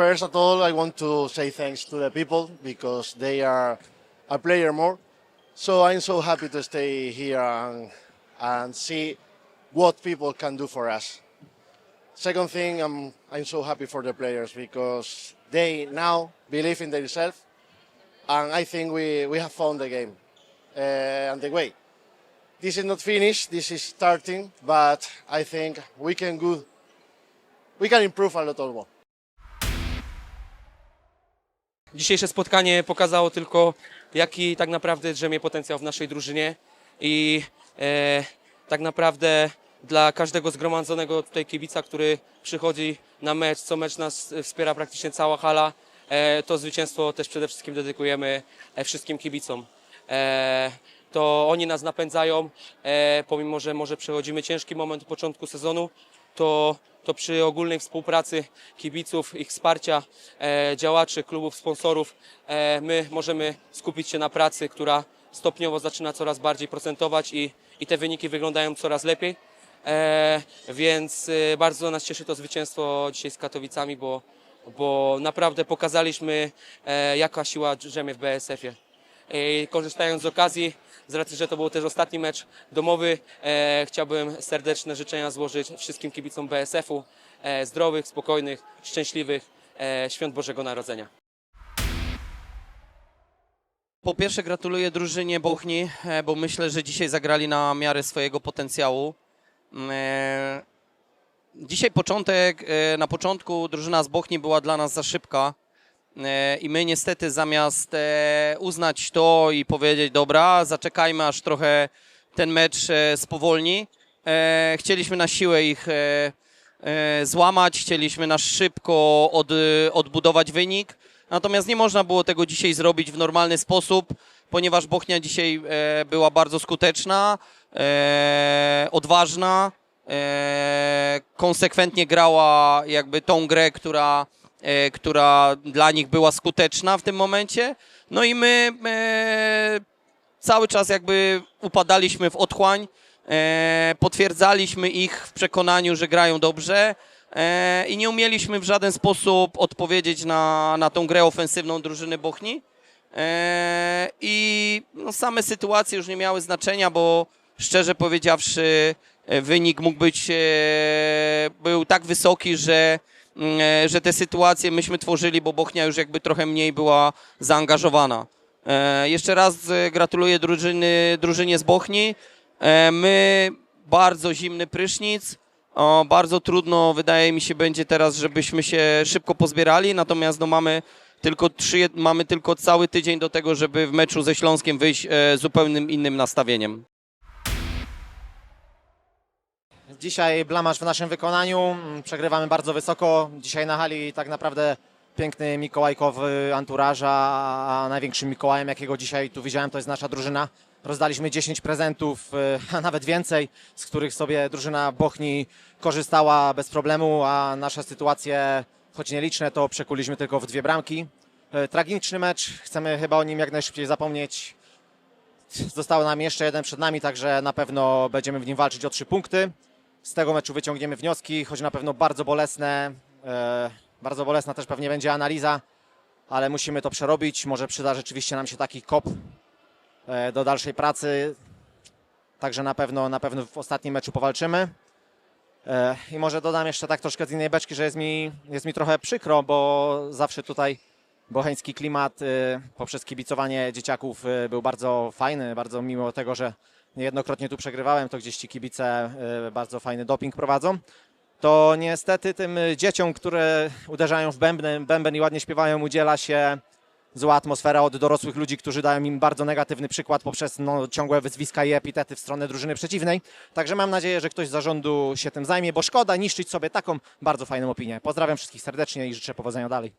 first of all, I want to say thanks to the people because they are a player more. So I'm so happy to stay here and, and see what people can do for us. Second thing, I'm, I'm so happy for the players because they now believe in themselves and I think we, we have found the game uh, and the way. This is not finished, this is starting, but I think we can good, we can improve a lot more. Dzisiejsze spotkanie pokazało tylko, jaki tak naprawdę drzemie potencjał w naszej drużynie i e, tak naprawdę dla każdego zgromadzonego tutaj kibica, który przychodzi na mecz, co mecz nas wspiera praktycznie cała hala, e, to zwycięstwo też przede wszystkim dedykujemy e, wszystkim kibicom. E, to oni nas napędzają, e, pomimo że może przechodzimy ciężki moment początku sezonu, to, to przy ogólnej współpracy kibiców, ich wsparcia, e, działaczy, klubów, sponsorów, e, my możemy skupić się na pracy, która stopniowo zaczyna coraz bardziej procentować i, i te wyniki wyglądają coraz lepiej. E, więc e, bardzo nas cieszy to zwycięstwo dzisiaj z Katowicami, bo, bo naprawdę pokazaliśmy, e, jaka siła drzemie w BSF-ie. I korzystając z okazji, z racji, że to był też ostatni mecz domowy, e, chciałbym serdeczne życzenia złożyć wszystkim kibicom BSF-u. E, zdrowych, spokojnych, szczęśliwych e, świąt Bożego Narodzenia. Po pierwsze gratuluję drużynie Bochni, bo myślę, że dzisiaj zagrali na miarę swojego potencjału. E, Dzisiaj początek, na początku drużyna z Bochni była dla nas za szybka i my niestety zamiast e, uznać to i powiedzieć dobra, zaczekajmy aż trochę ten mecz e, spowolni, e, chcieliśmy na siłę ich e, e, złamać, chcieliśmy na szybko od, odbudować wynik. Natomiast nie można było tego dzisiaj zrobić w normalny sposób, ponieważ Bochnia dzisiaj e, była bardzo skuteczna, e, odważna, e, konsekwentnie grała jakby tą grę, która, e, która dla nich była skuteczna w tym momencie. No i my e, cały czas jakby upadaliśmy w otchłań, e, potwierdzaliśmy ich w przekonaniu, że grają dobrze e, i nie umieliśmy w żaden sposób odpowiedzieć na, na tą grę ofensywną drużyny Bochni. E, I no, same sytuacje już nie miały znaczenia, bo szczerze powiedziawszy, e, wynik mógł być, e, był tak wysoki, że, e, że te sytuacje myśmy tworzyli, bo Bochnia już jakby trochę mniej była zaangażowana. E, jeszcze raz e, gratuluję drużyny, drużynie z Bochni. E, my bardzo zimny prysznic. O, bardzo trudno, wydaje mi się, będzie teraz, żebyśmy się szybko pozbierali, natomiast no, mamy tylko trzy, mamy tylko cały tydzień do tego, żeby w meczu ze Śląskiem wyjść e, zupełnym innym nastawieniem. Dzisiaj blamasz w naszym wykonaniu, mm, przegrywamy bardzo wysoko. Dzisiaj na hali tak naprawdę piękny mikołajkowy anturaża, a największym Mikołajem, jakiego dzisiaj tu widziałem, to jest nasza drużyna. Rozdaliśmy 10 prezentów, y, a nawet więcej, z których sobie drużyna Bochni korzystała bez problemu, a nasze sytuacje, choć nieliczne, to przekuliśmy tylko w dwie bramki. Y, Tragiczny mecz, chcemy chyba o nim jak najszybciej zapomnieć. Został nam jeszcze jeden przed nami, także na pewno będziemy w nim walczyć o trzy punkty. Z tego meczu wyciągniemy wnioski, choć na pewno bardzo bolesne. E, bardzo bolesna też pewnie będzie analiza, ale musimy to przerobić. Może przyda rzeczywiście nam się taki kop e, do dalszej pracy. Także na pewno, na pewno w ostatnim meczu powalczymy. E, I może dodam jeszcze tak troszkę z innej beczki, że jest mi, jest mi trochę przykro, bo zawsze tutaj bocheński klimat poprzez kibicowanie dzieciaków był bardzo fajny, bardzo mimo tego, że niejednokrotnie tu przegrywałem, to gdzieś ci kibice y, bardzo fajny doping prowadzą. To niestety tym dzieciom, które uderzają w bęben, bęben i ładnie śpiewają, udziela się zła atmosfera od dorosłych ludzi, którzy dają im bardzo negatywny przykład poprzez no, ciągłe wyzwiska i epitety w stronę drużyny przeciwnej. Także mam nadzieję, że ktoś z zarządu się tym zajmie, bo szkoda niszczyć sobie taką bardzo fajną opinię. Pozdrawiam wszystkich serdecznie i życzę powodzenia dalej.